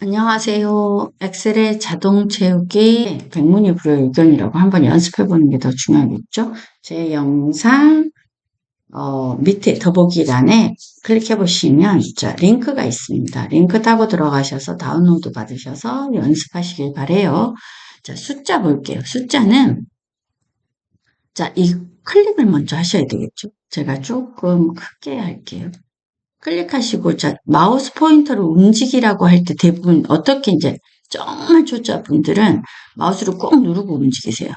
안녕하세요. 엑셀의 자동 채우기 백문이 불여 의견이라고 한번 연습해 보는 게 더 중요하겠죠? 제 영상 어, 밑에 더보기란에 클릭해 보시면 자, 링크가 있습니다. 링크 타고 들어가셔서 다운로드 받으셔서 연습하시길 바래요. 자, 숫자 볼게요. 숫자는 자, 이 클릭을 먼저 하셔야 되겠죠? 제가 조금 크게 할게요. 클릭하시고 자 마우스 포인터를 움직이라고 할 때 대부분 어떻게 이제 정말 초짜분들은 마우스를 꼭 누르고 움직이세요.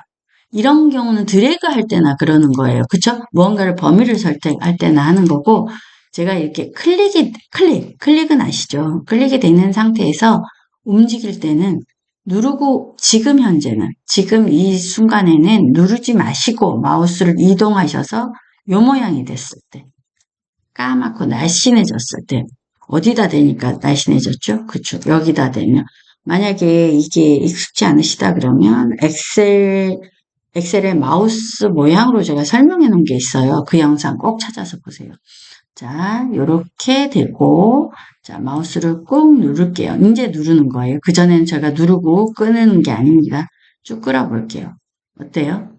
이런 경우는 드래그 할 때나 그러는 거예요. 그쵸? 무언가를 범위를 설정할 때나 하는 거고 제가 이렇게 클릭이 클릭 클릭은 아시죠? 클릭이 되는 상태에서 움직일 때는 누르고 지금 현재는 지금 이 순간에는 누르지 마시고 마우스를 이동하셔서 요 모양이 됐을 때 까맣고 날씬해졌을 때 어디다 대니까 날씬해졌죠? 그쵸? 여기다 대면 만약에 이게 익숙지 않으시다 그러면 엑셀 엑셀의 마우스 모양으로 제가 설명해 놓은 게 있어요. 그 영상 꼭 찾아서 보세요. 자, 이렇게 되고 자, 마우스를 꾹 누를게요. 이제 누르는 거예요. 그전에는 제가 누르고 끄는 게 아닙니다. 쭉 끌어볼게요. 어때요?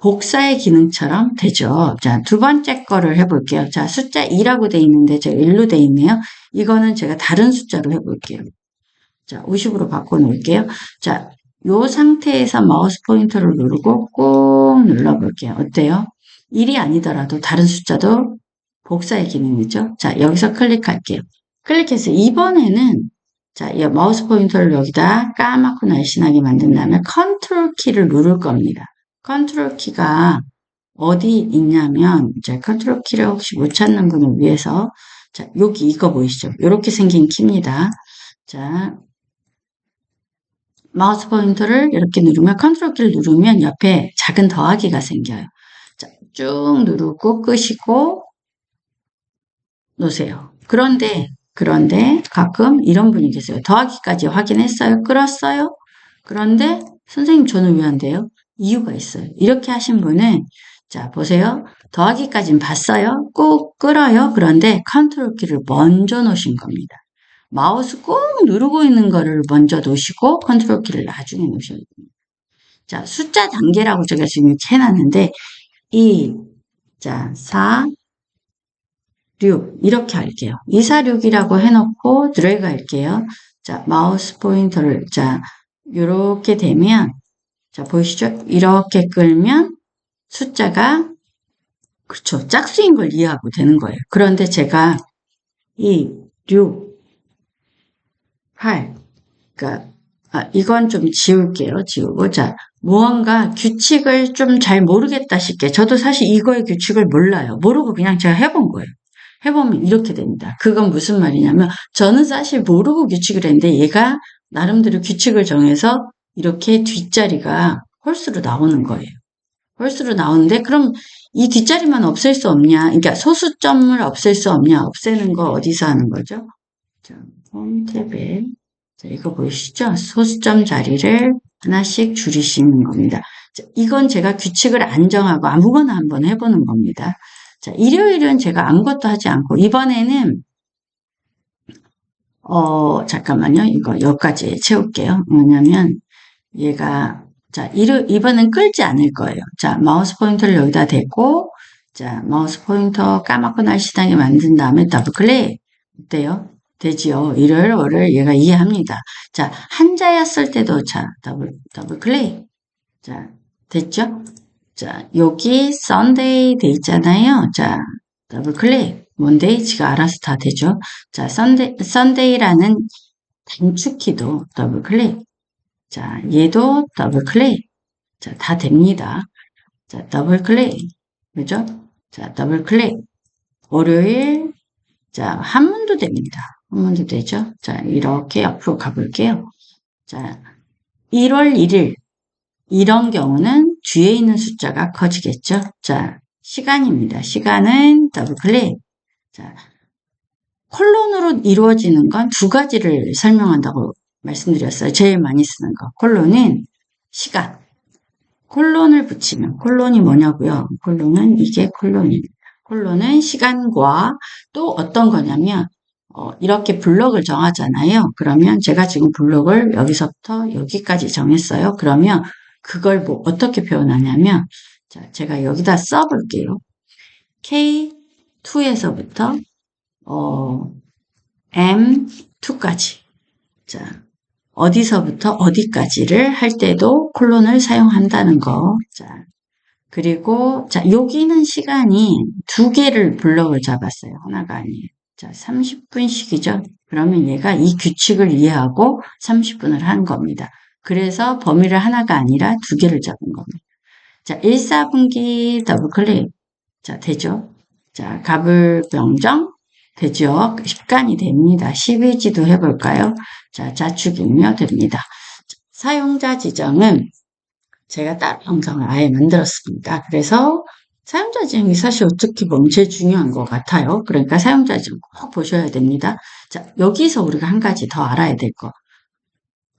복사의 기능처럼 되죠. 자, 두 번째 거를 해볼게요. 자, 숫자 2라고 돼 있는데 제가 1로 돼 있네요. 이거는 제가 다른 숫자로 해볼게요. 자, 50으로 바꿔놓을게요. 자, 요 상태에서 마우스 포인터를 누르고 꾹 눌러볼게요. 어때요? 1이 아니더라도 다른 숫자도 복사의 기능이죠. 자, 여기서 클릭할게요. 클릭해서 이번에는 자, 마우스 포인터를 여기다 까맣고 날씬하게 만든 다음에 컨트롤 키를 누를 겁니다. 컨트롤 키가 어디 있냐면 자 컨트롤 키를 혹시 못 찾는 분을 위해서 자 여기 이거 보이시죠? 이렇게 생긴 키입니다. 자 마우스 포인터를 이렇게 누르면 컨트롤 키를 누르면 옆에 작은 더하기가 생겨요. 자, 쭉 누르고 끄시고 놓으세요. 그런데 그런데 가끔 이런 분이 계세요. 더하기까지 확인했어요? 끌었어요? 그런데 선생님 저는 왜 안 돼요? 이유가 있어요. 이렇게 하신 분은 자 보세요. 더하기까지는 봤어요. 꾹 끌어요. 그런데 컨트롤 키를 먼저 놓으신 겁니다. 마우스 꾹 누르고 있는 거를 먼저 놓으시고 컨트롤 키를 나중에 놓으셔야 됩니다. 자 숫자 단계라고 제가 지금 해놨는데 2, 자 4, 6 이렇게 할게요. 2, 4, 6이라고 해놓고 드래그 할게요. 자 마우스 포인터를 자 이렇게 되면 자, 보이시죠? 이렇게 끌면 숫자가 그쵸 짝수인 걸 이해하고 되는 거예요. 그런데 제가 이 6, 8 그러니까 아, 이건 좀 지울게요. 지우고 자 무언가 규칙을 좀 잘 모르겠다 싶게 저도 사실 이거의 규칙을 몰라요. 모르고 그냥 제가 해본 거예요. 해보면 이렇게 됩니다. 그건 무슨 말이냐면 저는 사실 모르고 규칙을 했는데 얘가 나름대로 규칙을 정해서 이렇게 뒷자리가 홀수로 나오는 거예요. 홀수로 나오는데 그럼 이 뒷자리만 없앨 수 없냐? 그러니까 소수점을 없앨 수 없냐? 없애는 거 어디서 하는 거죠? 자, 홈 탭에 자, 이거 보이시죠? 소수점 자리를 하나씩 줄이시는 겁니다. 자, 이건 제가 규칙을 안 정하고 아무거나 한번 해보는 겁니다. 자, 일요일은 제가 아무것도 하지 않고 이번에는 어 잠깐만요. 이거 여기까지 채울게요. 뭐냐면 얘가 자 이번엔 끌지 않을 거예요. 자 마우스 포인터를 여기다 대고 자 마우스 포인터 까맣고 날씬하게 만든 다음에 더블 클릭 어때요? 되지요. 일요일 월요일 얘가 이해합니다. 자 한자였을 때도 자 더블 더블 클릭 자 됐죠? 자 여기 썬데이 돼 있잖아요. 자 더블 클릭 뭔데이 지가 알아서 다 되죠. 자 썬데이 썬데이라는 단축키도 더블 클릭 자, 얘도 더블 클릭. 자, 다 됩니다. 자, 더블 클릭. 그죠? 자, 더블 클릭. 월요일. 자, 한문도 됩니다. 한문도 되죠? 자, 이렇게 옆으로 가볼게요. 자, 1월 1일. 이런 경우는 뒤에 있는 숫자가 커지겠죠? 자, 시간입니다. 시간은 더블 클릭. 자, 콜론으로 이루어지는 건 두 가지를 설명한다고 말씀드렸어요. 제일 많이 쓰는 거. 콜론은 시간. 콜론을 붙이면 콜론이 뭐냐고요? 콜론은 이게 콜론입니다. 콜론은 시간과 또 어떤 거냐면 어, 이렇게 블럭을 정하잖아요. 그러면 제가 지금 블럭을 여기서부터 여기까지 정했어요. 그러면 그걸 뭐 어떻게 표현하냐면 자, 제가 여기다 써볼게요. K2에서부터 어, M2까지 자, 어디서부터 어디까지를 할 때도 콜론을 사용한다는 거. 자, 그리고 자, 여기는 시간이 두 개를 블럭을 잡았어요. 하나가 아니에요. 자, 30분씩이죠. 그러면 얘가 이 규칙을 이해하고 30분을 한 겁니다. 그래서 범위를 하나가 아니라 두 개를 잡은 겁니다. 자, 1, 4분기 더블 클릭. 자, 되죠? 자, 갑을 병정. 되죠? 시간이 됩니다. 12지도 해볼까요? 자, 자축이며 됩니다. 사용자 지정은 제가 따로 영상을 아예 만들었습니다. 그래서 사용자 지정이 사실 어떻게 보면 제일 중요한 것 같아요. 그러니까 사용자 지정 꼭 보셔야 됩니다. 자, 여기서 우리가 한 가지 더 알아야 될 거.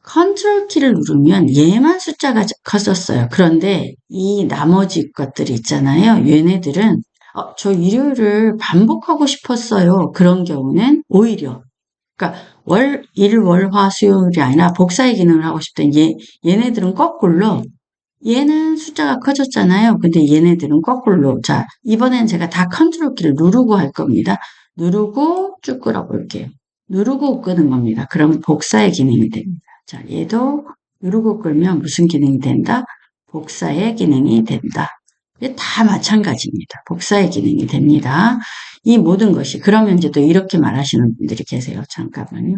컨트롤 키를 누르면 얘만 숫자가 커졌어요. 그런데 이 나머지 것들이 있잖아요. 얘네들은 어, 저 일요일을 반복하고 싶었어요. 그런 경우는 오히려 그러니까 월, 일, 월, 화, 수요일이 아니라 복사의 기능을 하고 싶던 얘, 얘네들은 거꾸로 얘는 숫자가 커졌잖아요. 근데 얘네들은 거꾸로 자 이번엔 제가 다 컨트롤 키를 누르고 할 겁니다. 누르고 쭉 끌어볼게요. 누르고 끄는 겁니다. 그럼 복사의 기능이 됩니다. 자 얘도 누르고 끌면 무슨 기능이 된다? 복사의 기능이 된다. 다 마찬가지입니다. 복사의 기능이 됩니다. 이 모든 것이 그러면 이제 또 이렇게 말하시는 분들이 계세요. 잠깐만요.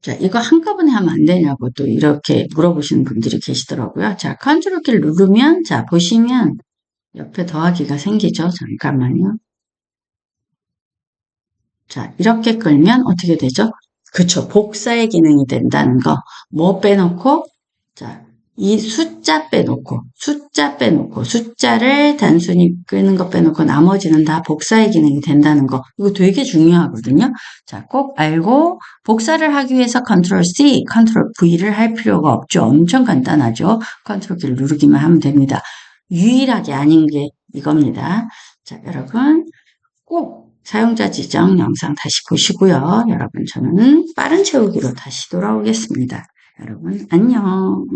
자, 이거 한꺼번에 하면 안 되냐고 또 이렇게 물어보시는 분들이 계시더라고요. 자, 컨트롤 키를 누르면 자, 보시면 옆에 더하기가 생기죠. 잠깐만요. 자, 이렇게 끌면 어떻게 되죠? 그쵸. 복사의 기능이 된다는 거. 뭐 빼놓고 자, 이 숫자 빼놓고, 숫자 빼놓고, 숫자를 단순히 끄는 것 빼놓고 나머지는 다 복사의 기능이 된다는 거. 이거 되게 중요하거든요. 자, 꼭 알고 복사를 하기 위해서 컨트롤 C, 컨트롤 V를 할 필요가 없죠. 엄청 간단하죠. 컨트롤 키를 누르기만 하면 됩니다. 유일하게 아닌 게 이겁니다. 자, 여러분 꼭 사용자 지정 영상 다시 보시고요. 여러분 저는 빠른 채우기로 다시 돌아오겠습니다. 여러분 안녕.